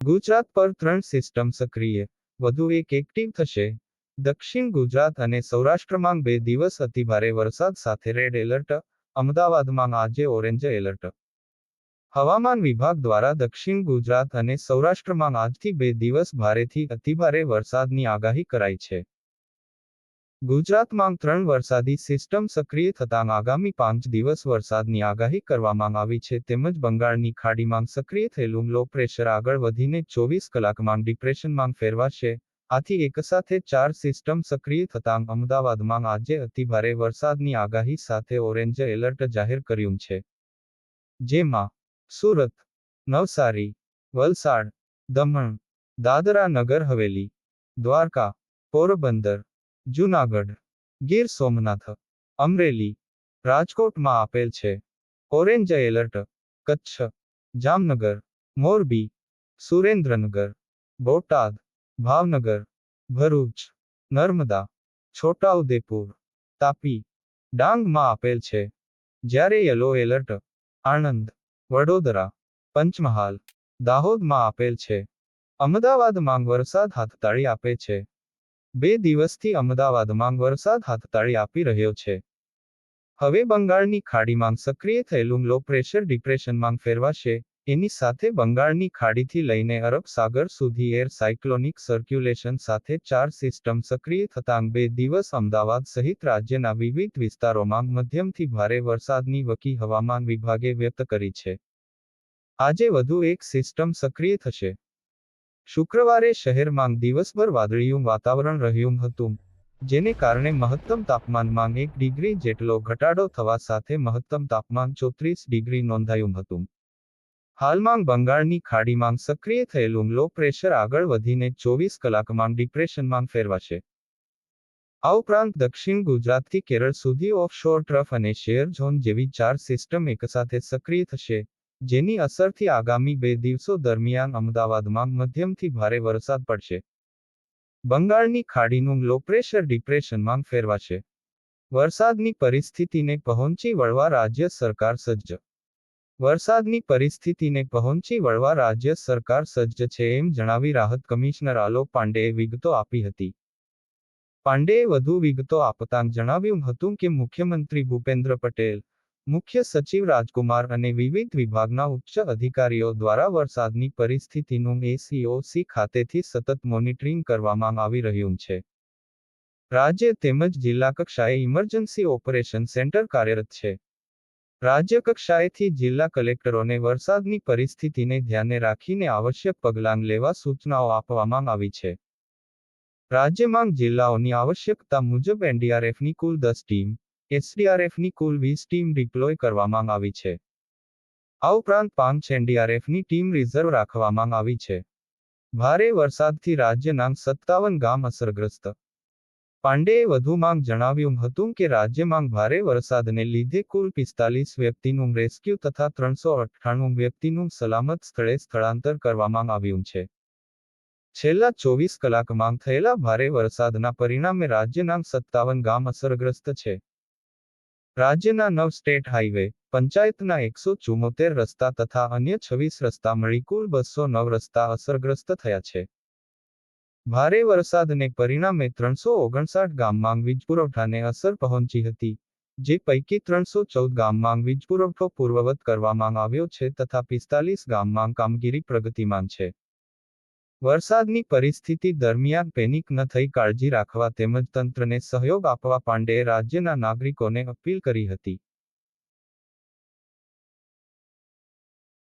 ગુજરાત પર ત્રણ સિસ્ટમ સક્રિય, વધુ એક એક્ટિવ થશે. દક્ષિણ ગુજરાત અને સૌરાષ્ટ્રમાં બે દિવસ અતિભારે વરસાદ સાથે રેડ એલર્ટ, અમદાવાદમાં આજે ઓરેન્જ એલર્ટ. હવામાન વિભાગ દ્વારા દક્ષિણ ગુજરાત અને સૌરાષ્ટ્રમાં આજથી બે દિવસ ભારેથી અતિભારે વરસાદની આગાહી કરાઈ છે. ગુજરાતમાં ત્રણ વરસાદી સિસ્ટમ સક્રિય થતાં આગામી પાંચ દિવસ વરસાદની આગાહી કરવામાં આવી છે. તેમજ બંગાળની ખાડીમાં સક્રિય થયેલું લો પ્રેશર આગળ વધીને ચોવીસ કલાકમાં ડિપ્રેશનમાં ફેરવાશે. આથી એકસાથે ચાર સિસ્ટમ સક્રિય થતાં અમદાવાદમાં આજે અતિભારે વરસાદની આગાહી સાથે ઓરેન્જ એલર્ટ જાહેર કર્યું છે. જેમાં સુરત, નવસારી, વલસાડ, દમણ, દાદરા નગર, હવેલી, દ્વારકા, પોરબંદર જૂનાગઢ ગીર સોમનાથ અમરેલી રાજકોટમાં આપેલ છે ઓરેન્જ એલર્ટ કચ્છ જામનગર મોરબી સુરેન્દ્રનગર બોટાદ ભાવનગર ભરૂચ નર્મદા છોટાઉદેપુર તાપી ડાંગમાં આપેલ છે જ્યારે યલો એલર્ટ આણંદ વડોદરા પંચમહાલ દાહોદમાં આપેલ છે અમદાવાદમાં વરસાદ હાથતાળી આપે છે બે દિવસથી અમદાવાદમાં વરસાદ હાથતાળી આપી રહ્યો છે. હવે બંગાળની ખાડીમાં સક્રિય થયેલું લો પ્રેશર ડિપ્રેશનમાં ફેરવાશે, એની સાથે બંગાળની ખાડીથી લઈને અરબ સાગર સુધી એર સાયક્લોનિક સર્ક્યુલેશન સાથે ચાર સિસ્ટમ સક્રિય થતાં બે દિવસ અમદાવાદ સહિત રાજ્યના વિવિધ વિસ્તારોમાં મધ્યમથી ભારે વરસાદની વકી હવામાન વિભાગે વ્યક્ત કરી છે. આજે વધુ એક સિસ્ટમ સક્રિય થશે. શુક્રવારે શહેરમાં દિવસભર વાદળિયું વાતાવરણ રહ્યું હતું, જેને કારણે મહત્તમ તાપમાનમાં એક ડિગ્રી જેટલો ઘટાડો થવા સાથે મહત્તમ તાપમાન ચોત્રીસ ડિગ્રી નોંધાયું હતું. હાલમાં બંગાળની ખાડીમાં સક્રિય થયેલું લો પ્રેશર આગળ વધીને ચોવીસ કલાકમાં ડિપ્રેશનમાં ફેરવાશે. આ ઉપરાંત દક્ષિણ ગુજરાતથી કેરળ સુધી ઓફશોર ટ્રફ અને શેર ઝોન જેવી ચાર સિસ્ટમ એકસાથે સક્રિય થશે જેની અસરથી આગામી બે દિવસો દરમિયાન અમદાવાદમાં મધ્યમથી ભારે વરસાદ પડશે. બંગાળની ખાડીનું લો પ્રેશર ડિપ્રેશનમાં ફેરવાશે. વરસાદની પરિસ્થિતિને પહોંચી વળવા રાજ્ય સરકાર સજ્જ. વરસાદની પરિસ્થિતિને પહોંચી વળવા રાજ્ય સરકાર સજ્જ છે એમ જણાવી રાહત કમિશનર આલોક પાંડેએ વિગતો આપી હતી. પાંડેએ વધુ વિગતો આપતાં જણાવ્યું હતું કે મુખ્યમંત્રી ભૂપેન્દ્ર પટેલ મુખ્ય સચિવ રાજકુમાર અને વિવિધ વિભાગના ઉચ્ચ અધિકારીઓ દ્વારા વરસાદની પરિસ્થિતિનું એસીઓસી ખાતેથી સતત મોનિટરિંગ કરવામાં આવી રહ્યું છે. રાજ્ય તેમજ જિલ્લા કક્ષાએ ઇમરજન્સી ઓપરેશન સેન્ટર કાર્યરત છે. રાજ્ય કક્ષાએથી જિલ્લા કલેક્ટરોને વરસાદની પરિસ્થિતિને ધ્યાને રાખીને આવશ્યક પગલાં લેવા સૂચનાઓ આપવામાં આવી છે. રાજ્યમાં જિલ્લાઓની આવશ્યકતા મુજબ એનડીઆરએફની કુલ દસ ટીમ એસડીઆરએફની કુલ વીસ ટીમ ડિપ્લોય કરવામાં આવી છે. આ ઉપરાંત પાંચ એનડીઆરએફની ટીમ રિઝર્વ રાખવામાં આવી છે. ભારે વરસાદથી રાજ્યના સત્તાવન ગામ અસરગ્રસ્ત. પાંડેએ વધુમાં જણાવ્યું હતું કે રાજ્યમાં ભારે વરસાદને લીધે કુલ પિસ્તાલીસ વ્યક્તિનું રેસ્ક્યુ તથા ત્રણસો અઠ્ઠાણું વ્યક્તિનું સલામત સ્થળે સ્થળાંતર કરવામાં આવ્યું છે. છેલ્લા ચોવીસ કલાકમાં થયેલા ભારે વરસાદના પરિણામે રાજ્યના સત્તાવન ગામ અસરગ્રસ્ત છે. રાજ્યના નવ સ્ટેટ હાઈવે, પંચાયતના એકસો ચુમ્મોતેર રસ્તા તથા અન્ય છવ્વીસ રસ્તા મળી કુલ બસો નવ રસ્તા અસરગ્રસ્ત થયા છે. ભારે વરસાદને પરિણામે ત્રણસો ઓગણસાઠ ગામમાં વીજ પુરવઠાને અસર પહોંચી હતી, જે પૈકી ત્રણસો ચૌદ ગામમાં વીજ પુરવઠો પૂર્વવત કરવામાં આવ્યો છે તથા પિસ્તાલીસ ગામમાં કામગીરી પ્રગતિમાન છે. વરસાદની પરિસ્થિતિ દરમિયાન પેનિક ન થઈ કાળજી રાખવા તેમજ તંત્રને સહયોગ આપવા પાંડેએ રાજ્યના નાગરિકોને અપીલ કરી હતી.